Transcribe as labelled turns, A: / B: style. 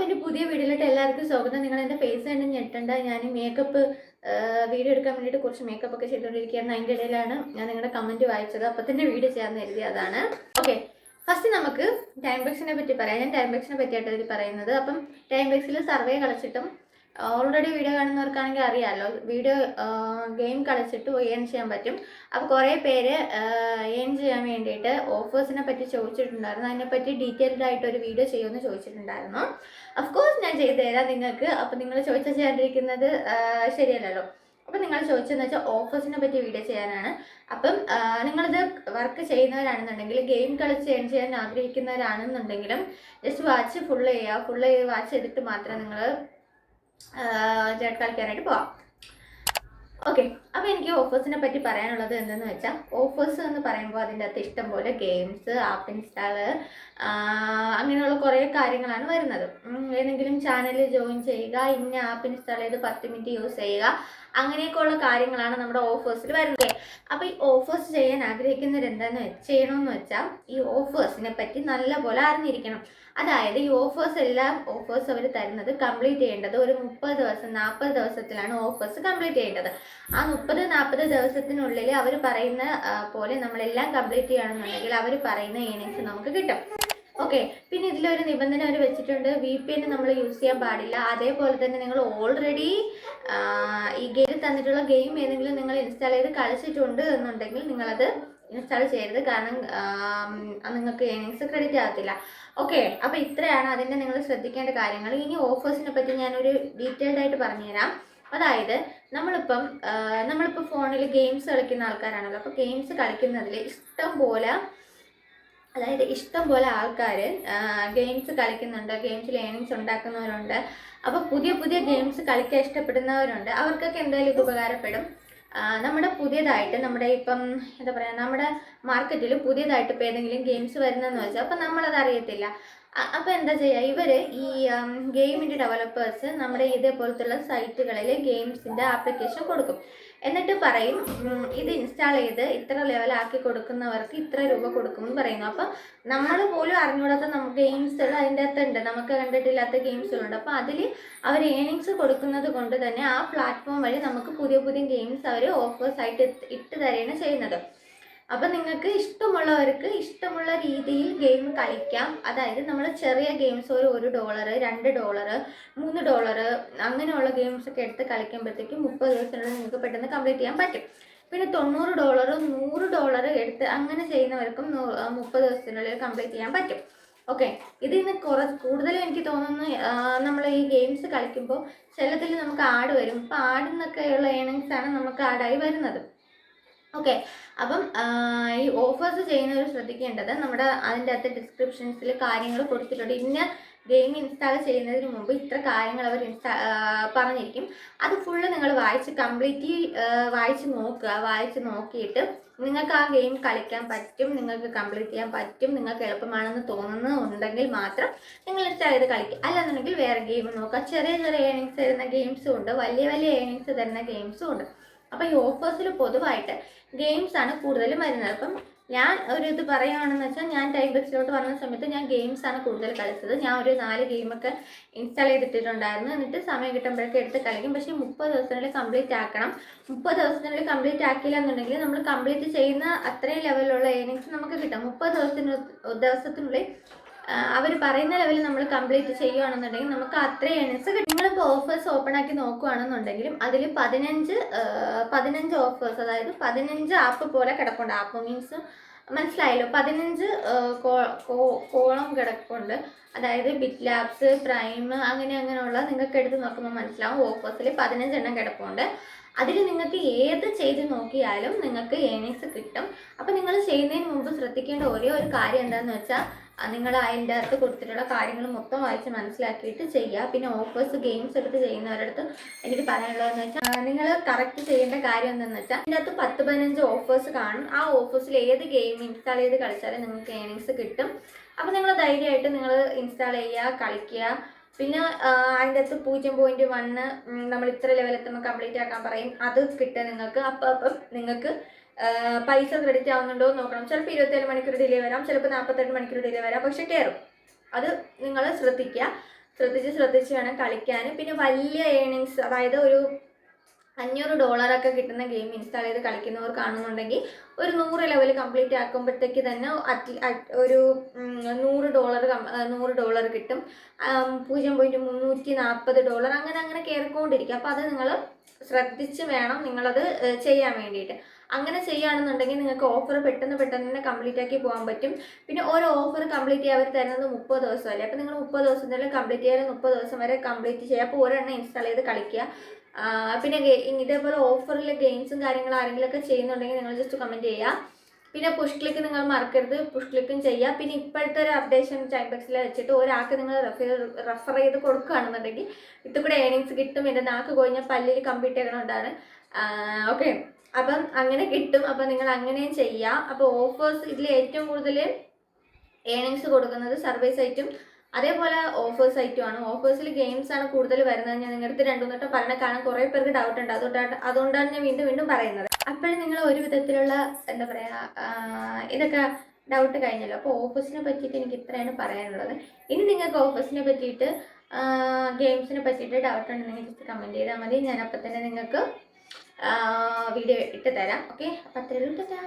A: അപ്പോൾ എന്റെ പുതിയ വീഡിയോയിലോട്ട് എല്ലാവർക്കും സ്വാഗതം. നിങ്ങൾ എന്റെ ഫേസ് കണ്ട് ഞെട്ടണ്ട. ഞാൻ മേക്കപ്പ് വീഡിയോ എടുക്കാൻ വേണ്ടിയിട്ട് കുറച്ച് മേക്കപ്പ് ഒക്കെ ചെയ്തുകൊണ്ടിരിക്കുകയാണ് അതിന്റെ ഇടയിലാണ് ഞാൻ നിങ്ങളുടെ കമന്റ് വായിച്ചത്. അപ്പോൾ തന്നെ വീഡിയോ ചെയ്യാമെന്ന് കരുതി അതാണ്. ഓക്കെ ഫസ്റ്റ് നമുക്ക് ടൈം ബെക്സിനെ പറ്റി പറയാം. ഞാൻ ടൈം ബെക്സിനെ പറ്റിയായിട്ട് അതിൽ പറയുന്നത്. അപ്പം ടൈം ബെക്സിൽ സർവേ കളിച്ചിട്ടും ഓൾറെഡി വീഡിയോ കാണുന്നവർക്കാണെങ്കിൽ അറിയാമല്ലോ വീഡിയോ ഗെയിം കളിച്ചിട്ട് ഏൺ ചെയ്യാൻ പറ്റും. അപ്പോൾ കുറേ പേര് ഏൺ ചെയ്യാൻ വേണ്ടിയിട്ട് ഓഫേഴ്സിനെ പറ്റി ചോദിച്ചിട്ടുണ്ടായിരുന്നു. അതിനെപ്പറ്റി ഡീറ്റെയിൽഡ് ആയിട്ട് ഒരു വീഡിയോ ചെയ്യുമെന്ന് ചോദിച്ചിട്ടുണ്ടായിരുന്നു. അഫ്കോഴ്സ് ഞാൻ ചെയ്തു തരാം നിങ്ങൾക്ക്. അപ്പോൾ നിങ്ങൾ ചോദിച്ചാൽ ചെയ്യാണ്ടിരിക്കുന്നത് ശരിയല്ലല്ലോ. അപ്പം നിങ്ങൾ ചോദിച്ചതെന്ന് വെച്ചാൽ ഓഫേഴ്സിനെ പറ്റി വീഡിയോ ചെയ്യാനാണ്. അപ്പം നിങ്ങളിത് വർക്ക് ചെയ്യുന്നവരാണെന്നുണ്ടെങ്കിൽ ഗെയിം കളിച്ച് ഏൺ ചെയ്യാൻ ആഗ്രഹിക്കുന്നവരാണെന്നുണ്ടെങ്കിലും ജസ്റ്റ് വാച്ച് ഫുൾ ചെയ്യുക. ഫുൾ വാച്ച് ചെയ്തിട്ട് മാത്രം നിങ്ങൾ കളിക്കാനായിട്ട് പോവാം. ഓക്കെ അപ്പോൾ എനിക്ക് ഓഫേഴ്സിനെ പറ്റി പറയാനുള്ളത് എന്തെന്ന് വെച്ചാൽ ഓഫേഴ്സ് എന്ന് പറയുമ്പോൾ അതിന്റെ അകത്ത് ഇഷ്ടംപോലെ ഗെയിംസ് ആപ്പ് ഇൻസ്റ്റാൾ അങ്ങനെയുള്ള കുറേ കാര്യങ്ങളാണ് വരുന്നത്. ഏതെങ്കിലും ചാനലിൽ ജോയിൻ ചെയ്യുക ഇന്ന ആപ്പ് ഇൻസ്റ്റാൾ ചെയ്ത് പത്ത് മിനിറ്റ് യൂസ് ചെയ്യുക അങ്ങനെയൊക്കെയുള്ള കാര്യങ്ങളാണ് നമ്മുടെ ഓഫേഴ്സിൽ വരുന്നത്. അപ്പോൾ ഈ ഓഫേഴ്സ് ചെയ്യാൻ ആഗ്രഹിക്കുന്നവർ എന്താണെന്ന് വെച്ച് ചെയ്യണമെന്ന് വെച്ചാൽ ഈ ഓഫേഴ്സിനെ പറ്റി നല്ലപോലെ അറിഞ്ഞിരിക്കണം. അതായത് ഈ ഓഫേഴ്സ് എല്ലാം ഓഫേഴ്സ് അവർ തരുന്നത് കംപ്ലീറ്റ് ചെയ്യേണ്ടത് ഒരു മുപ്പത് ദിവസം നാൽപ്പത് ദിവസത്തിലാണ് ഓഫേഴ്സ് കംപ്ലീറ്റ് ചെയ്യേണ്ടത്. ആ മുപ്പത് നാൽപ്പത് ദിവസത്തിനുള്ളിൽ അവർ പറയുന്ന പോലെ നമ്മളെല്ലാം കംപ്ലീറ്റ് ചെയ്യണമെന്നുണ്ടെങ്കിൽ അവർ പറയുന്ന ഏണിങ്സ് നമുക്ക് കിട്ടും. ഓക്കെ പിന്നെ ഇതിലൊരു നിബന്ധന അവർ വെച്ചിട്ടുണ്ട്. വി പി എൻ നമ്മൾ യൂസ് ചെയ്യാൻ പാടില്ല. അതേപോലെ തന്നെ നിങ്ങൾ ഓൾറെഡി ഈ ഗെയിൽ തന്നിട്ടുള്ള ഗെയിം ഏതെങ്കിലും നിങ്ങൾ ഇൻസ്റ്റാൾ ചെയ്ത് കളിച്ചിട്ടുണ്ട് എന്നുണ്ടെങ്കിൽ നിങ്ങളത് ഇൻസ്റ്റാൾ ചെയ്യരുത്. കാരണം നിങ്ങൾക്ക് ഏണിങ്സ് ക്രെഡിറ്റ് ആകത്തില്ല. ഓക്കെ അപ്പോൾ ഇത്രയാണ് അതിന്റെ നിങ്ങൾ ശ്രദ്ധിക്കേണ്ട കാര്യങ്ങൾ. ഇനി ഓഫേഴ്സിനെ പറ്റി ഞാനൊരു ഡീറ്റെയിൽഡ് ആയിട്ട് പറഞ്ഞുതരാം. അതായത് നമ്മളിപ്പം നമ്മളിപ്പോൾ ഫോണിൽ ഗെയിംസ് കളിക്കുന്ന ആൾക്കാരാണല്ലോ. അപ്പോൾ ഗെയിംസ് കളിക്കുന്നതിൽ ഇഷ്ടം പോലെ അതായത് ഇഷ്ടം പോലെ ആൾക്കാർ ഗെയിംസ് കളിക്കുന്നുണ്ട് ഗെയിംസിൽ ഏണിങ്സ് ഉണ്ടാക്കുന്നവരുണ്ട്. അപ്പോൾ പുതിയ പുതിയ ഗെയിംസ് കളിക്കാൻ ഇഷ്ടപ്പെടുന്നവരുണ്ട്. അവർക്കൊക്കെ എന്തായാലും ഇത് ഉപകാരപ്പെടും. നമ്മുടെ പുതിയതായിട്ട് നമ്മുടെ ഇപ്പം എന്താ പറയുക നമ്മുടെ മാർക്കറ്റിൽ പുതിയതായിട്ട് ഇപ്പോൾ ഏതെങ്കിലും ഗെയിംസ് വരുന്നതെന്ന് വെച്ചാൽ അപ്പം നമ്മളത് അറിയത്തില്ല. അപ്പോൾ എന്താ ചെയ്യുക ഇവർ ഈ ഗെയിമിന്റെ ഡെവലപ്പേഴ്സ് നമ്മുടെ ഇതേപോലത്തുള്ള സൈറ്റുകളിൽ ഗെയിംസിന്റെ ആപ്ലിക്കേഷൻ കൊടുക്കും. എന്നിട്ട് പറയും ഇത് ഇൻസ്റ്റാൾ ചെയ്ത് ഇത്ര ലെവലാക്കി കൊടുക്കുന്നവർക്ക് ഇത്ര രൂപ കൊടുക്കുമെന്ന് പറയുന്നു. അപ്പം നമ്മൾ പോലും അറിഞ്ഞുകൂടാത്ത നമുക്ക് ഗെയിംസുകൾ അതിന്റെ അകത്തുണ്ട് നമുക്ക് കണ്ടിട്ടില്ലാത്ത ഗെയിംസുകളുണ്ട് അപ്പോൾ അതിൽ അവർ ഏണിങ്സ് കൊടുക്കുന്നത് കൊണ്ട് തന്നെ ആ പ്ലാറ്റ്ഫോം വഴി നമുക്ക് പുതിയ പുതിയ ഗെയിംസ് അവർ ഓഫേഴ്സായിട്ട് ഇട്ട് തരുകയാണ് ചെയ്യുന്നത്. അപ്പം നിങ്ങൾക്ക് ഇഷ്ടമുള്ളവർക്ക് ഇഷ്ടമുള്ള രീതിയിൽ ഗെയിം കളിക്കാം. അതായത് നമ്മൾ ചെറിയ ഗെയിംസ് ഒരു ഒരു ഡോളർ രണ്ട് ഡോളർ മൂന്ന് ഡോളർ അങ്ങനെയുള്ള ഗെയിംസ് ഒക്കെ എടുത്ത് കളിക്കുമ്പോഴത്തേക്കും മുപ്പത് ദിവസത്തിനുള്ളിൽ നിങ്ങൾക്ക് പെട്ടെന്ന് കംപ്ലീറ്റ് ചെയ്യാൻ പറ്റും. പിന്നെ തൊണ്ണൂറ് ഡോളർ നൂറ് ഡോളർ എടുത്ത് അങ്ങനെ ചെയ്യുന്നവർക്കും മുപ്പത് ദിവസത്തിനുള്ളിൽ കംപ്ലീറ്റ് ചെയ്യാൻ പറ്റും. ഓക്കെ ഇതിന് കുറ കൂടുതലും എനിക്ക് തോന്നുന്നു നമ്മൾ ഈ ഗെയിംസ് കളിക്കുമ്പോൾ ചിലതിൽ നമുക്ക് ആഡ് വരും. അപ്പോൾ ആഡിന്നൊക്കെയുള്ള ഏണിങ്സ് ആണ് നമുക്ക് ആഡായി വരുന്നത്. ഓക്കെ അപ്പം ഈ ഓഫേഴ്സ് ചെയ്യുന്നവർ ശ്രദ്ധിക്കേണ്ടത് നമ്മുടെ അതിന്റെ അകത്ത് ഡിസ്ക്രിപ്ഷൻസിൽ കാര്യങ്ങൾ കൊടുത്തിട്ടുണ്ട്. ഇന്ന ഗെയിം ഇൻസ്റ്റാൾ ചെയ്യുന്നതിന് മുമ്പ് ഇത്ര കാര്യങ്ങൾ അവർ ഇൻസ്റ്റാ പറഞ്ഞിരിക്കും. അത് ഫുള്ള് നിങ്ങൾ വായിച്ച് കംപ്ലീറ്റ്ലി വായിച്ച് നോക്കുക. വായിച്ച് നോക്കിയിട്ട് നിങ്ങൾക്ക് ആ ഗെയിം കളിക്കാൻ പറ്റും നിങ്ങൾക്ക് കംപ്ലീറ്റ് ചെയ്യാൻ പറ്റും നിങ്ങൾക്ക് എളുപ്പമാണെന്ന് തോന്നുന്നുണ്ടെങ്കിൽ മാത്രം നിങ്ങൾ ഇൻസ്റ്റാൾ ചെയ്ത് കളിക്കുക അല്ലാന്നുണ്ടെങ്കിൽ വേറെ ഗെയിം നോക്കുക. ചെറിയ ചെറിയ ഏണിങ്സ് തരുന്ന ഗെയിംസും ഉണ്ട്. വലിയ വലിയ ഏണിങ്സ് തരുന്ന ഗെയിംസും ഉണ്ട്. അപ്പോൾ ഈ ഓഫേഴ്സിൽ പൊതുവായിട്ട് ഗെയിംസ് ആണ് കൂടുതലും വരുന്നത്. അപ്പം ഞാൻ ഒരു ഇത് പറയുകയാണെന്ന് വെച്ചാൽ ഞാൻ ടൈം ബെക്സിലോട്ട് വന്ന സമയത്ത് ഞാൻ ഗെയിംസ് ആണ് കൂടുതൽ കളിച്ചത്. ഞാൻ ഒരു നാല് ഗെയിമൊക്കെ ഇൻസ്റ്റാൾ ചെയ്തിട്ടിട്ടുണ്ടായിരുന്നു. എന്നിട്ട് സമയം കിട്ടുമ്പോഴൊക്കെ എടുത്ത് കളിക്കും. പക്ഷേ മുപ്പത് ദിവസത്തിനുള്ളിൽ കംപ്ലീറ്റ് ആക്കണം. മുപ്പത് ദിവസത്തിനുള്ളിൽ കംപ്ലീറ്റ് ആക്കിയില്ല എന്നുണ്ടെങ്കിൽ നമ്മൾ കംപ്ലീറ്റ് ചെയ്യുന്ന അത്രയും ലെവലിലുള്ള ഏണിങ്സ് നമുക്ക് കിട്ടും. മുപ്പത് ദിവസത്തിന് ദിവസത്തിനുള്ളിൽ അവർ പറയുന്ന ലെവലിൽ നമ്മൾ കംപ്ലീറ്റ് ചെയ്യുകയാണെന്നുണ്ടെങ്കിൽ നമുക്ക് അത്രയും ഏണിങ്സ് കിട്ടും. നിങ്ങളിപ്പോൾ ഓഫേഴ്സ് ഓപ്പൺ ആക്കി നോക്കുകയാണെന്നുണ്ടെങ്കിലും അതിൽ പതിനഞ്ച് പതിനഞ്ച് ഓഫേഴ്സ് അതായത് പതിനഞ്ച് ആപ്പ് പോലെ കിടപ്പുണ്ട്. ആപ്പ് മീൻസ് മനസ്സിലായല്ലോ? പതിനഞ്ച് കോളം കിടപ്പുണ്ട്. അതായത് ബിറ്റ് ലാബ്സ് പ്രൈം അങ്ങനെ അങ്ങനെയുള്ള നിങ്ങൾക്ക് എടുത്ത് നോക്കുമ്പോൾ മനസ്സിലാവും ഓഫേഴ്സിൽ പതിനഞ്ചെണ്ണം കിടപ്പുണ്ട്. അതിൽ നിങ്ങൾക്ക് ഏത് ചെയ്ത് നോക്കിയാലും നിങ്ങൾക്ക് ഏണിങ്സ് കിട്ടും. അപ്പോൾ നിങ്ങൾ ചെയ്യുന്നതിന് മുമ്പ് ശ്രദ്ധിക്കേണ്ട ഒരേ ഒരു കാര്യം എന്താണെന്ന് വെച്ചാൽ നിങ്ങൾ അതിന്റെ അകത്ത് കൊടുത്തിട്ടുള്ള കാര്യങ്ങൾ മൊത്തം വായിച്ച് മനസ്സിലാക്കിയിട്ട് ചെയ്യുക. പിന്നെ ഓഫേഴ്സ് ഗെയിംസ് എടുത്ത് ചെയ്യുന്നവരടുത്ത് എനിക്ക് പറയാനുള്ളതെന്ന് വെച്ചാൽ നിങ്ങൾ കറക്റ്റ് ചെയ്യേണ്ട കാര്യം എന്താണെന്ന് വെച്ചാൽ അതിന്റെ അകത്ത് പത്ത് പതിനഞ്ച് ഓഫേഴ്സ് കാണും. ആ ഓഫേഴ്സിൽ ഏത് ഗെയിം ഇൻസ്റ്റാൾ ചെയ്ത് കളിച്ചാലും നിങ്ങൾക്ക് ഏണിങ്സ് കിട്ടും. അപ്പോൾ നിങ്ങൾ ധൈര്യമായിട്ട് നിങ്ങൾ ഇൻസ്റ്റാൾ ചെയ്യുക കളിക്കുക. പിന്നെ അതിന്റെ അകത്ത് പൂജ്യം പോയിന്റ് വണ്ണ് നമ്മൾ ഇത്ര ലെവലെത്തുമ്പോൾ കംപ്ലീറ്റ് ആക്കാൻ പറയും. അത് കിട്ടുക നിങ്ങൾക്ക്. അപ്പം അപ്പം നിങ്ങൾക്ക് പൈസ ക്രെഡിറ്റ് ആവുന്നുണ്ടോ എന്ന് നോക്കണം. ചിലപ്പോൾ ഇരുപത്തേഴ് മണിക്കൂർ ഡിലേ വരാം ചിലപ്പോൾ നാൽപ്പത്തെട്ട് മണിക്കൂർ ഡിലേ വരാം. പക്ഷെ കയറും അത് നിങ്ങൾ ശ്രദ്ധിക്കുക. ശ്രദ്ധിച്ച് ശ്രദ്ധിച്ച് വേണം കളിക്കാൻ. പിന്നെ വലിയ ഏണിങ്സ് അതായത് ഒരു അഞ്ഞൂറ് ഡോളറൊക്കെ കിട്ടുന്ന ഗെയിം ഇൻസ്റ്റാൾ ചെയ്ത് കളിക്കുന്നവർ കാണുന്നുണ്ടെങ്കിൽ ഒരു നൂറ് ലെവൽ കംപ്ലീറ്റ് ആക്കുമ്പോഴത്തേക്ക് തന്നെ ഒരു നൂറ് ഡോളർ നൂറ് ഡോളർ കിട്ടും. പൂജ്യം പോയിന്റ് മുന്നൂറ്റി നാൽപ്പത് ഡോളർ അങ്ങനെ അങ്ങനെ കയറിക്കൊണ്ടിരിക്കും അപ്പോൾ അത് നിങ്ങൾ ശ്രദ്ധിച്ച് വേണം നിങ്ങളത് ചെയ്യാൻ വേണ്ടിയിട്ട്. അങ്ങനെ ചെയ്യുകയാണെന്നുണ്ടെങ്കിൽ നിങ്ങൾക്ക് ഓഫർ പെട്ടെന്ന് പെട്ടെന്ന് തന്നെ കംപ്ലീറ്റ് ആക്കി പോകാൻ പറ്റും. പിന്നെ ഓരോ ഓഫർ കംപ്ലീറ്റ് ചെയ്യാൻ അവർ തരുന്നത് മുപ്പത് ദിവസമല്ലേ? അപ്പോൾ നിങ്ങൾ മുപ്പത് ദിവസത്തിനുള്ളിൽ കംപ്ലീറ്റ് ചെയ്യാൻ മുപ്പത് ദിവസം വരെ കംപ്ലീറ്റ് ചെയ്യുക. അപ്പോൾ ഒരെണ്ണം ഇൻസ്റ്റാൾ ചെയ്ത് കളിക്കുക. പിന്നെ ഇതേപോലെ ഓഫറിൽ ഗെയിംസും കാര്യങ്ങളും ആരെങ്കിലുമൊക്കെ ചെയ്യുന്നുണ്ടെങ്കിൽ നിങ്ങൾ ജസ്റ്റ് കമന്റ് ചെയ്യുക. പിന്നെ പുഷ് ക്ലിക്ക് നിങ്ങൾ മറക്കരുത്. പുഷ് ക്ലിക്കും ചെയ്യുക. പിന്നെ ഇപ്പോഴത്തെ ഒരു അപ്ഡേഷൻ ടൈം ബോക്സിൽ വെച്ചിട്ട് ഒരാൾക്ക് നിങ്ങൾ റെഫർ റെഫർ ചെയ്ത് കൊടുക്കുകയാണെന്നുണ്ടെങ്കിൽ ഇത് കൂടെ ഏണിങ്സ് കിട്ടും. എന്റെ നാക്ക് കൊഴിഞ്ഞ പല്ലിൽ കമ്പ്യൂട്ട് ചെയ്യണോണ്ടാണ് ഓക്കെ അപ്പം അങ്ങനെ കിട്ടും. അപ്പം നിങ്ങൾ അങ്ങനെയും ചെയ്യാം. അപ്പോൾ ഓഫേഴ്സ് ഇതിൽ ഏറ്റവും കൂടുതൽ ഏണിങ്സ് കൊടുക്കുന്നത് സർവീസ് സൈറ്റും അതേപോലെ ഓഫേഴ്സ് ഐറ്റം ആണ്. ഓഫേഴ്സിൽ ഗെയിംസ് ആണ് കൂടുതൽ വരുന്നത്. ഞാൻ നിങ്ങളുടെ രണ്ടു മൂന്നോട്ടം പറഞ്ഞ കാണാൻ കുറേ പേർക്ക് ഡൗട്ട് ഉണ്ട്. അതുകൊണ്ടാണ് അതുകൊണ്ടാണ് ഞാൻ വീണ്ടും വീണ്ടും പറയുന്നത്. അപ്പോഴും നിങ്ങൾ ഒരു വിധത്തിലുള്ള എന്താ പറയുക ഇതൊക്കെ ഡൗട്ട് കഴിഞ്ഞല്ലോ. അപ്പോൾ ഓഫേഴ്സിനെ പറ്റിയിട്ട് എനിക്ക് ഇത്രയാണ് പറയാനുള്ളത്. ഇനി നിങ്ങൾക്ക് ഓഫേഴ്സിനെ പറ്റിയിട്ട് ഗെയിംസിനെ പറ്റിയിട്ട് ഡൗട്ട് ഉണ്ടെങ്കിൽ ജസ്റ്റ് കമന്റ് ചെയ്താൽ മതി. ഞാൻ തന്നെ നിങ്ങൾക്ക് വീഡിയോ ഇട്ട് തരാം. ഓക്കെ അപ്പം അത്രയുള്ളൂ ടാറ്റാ.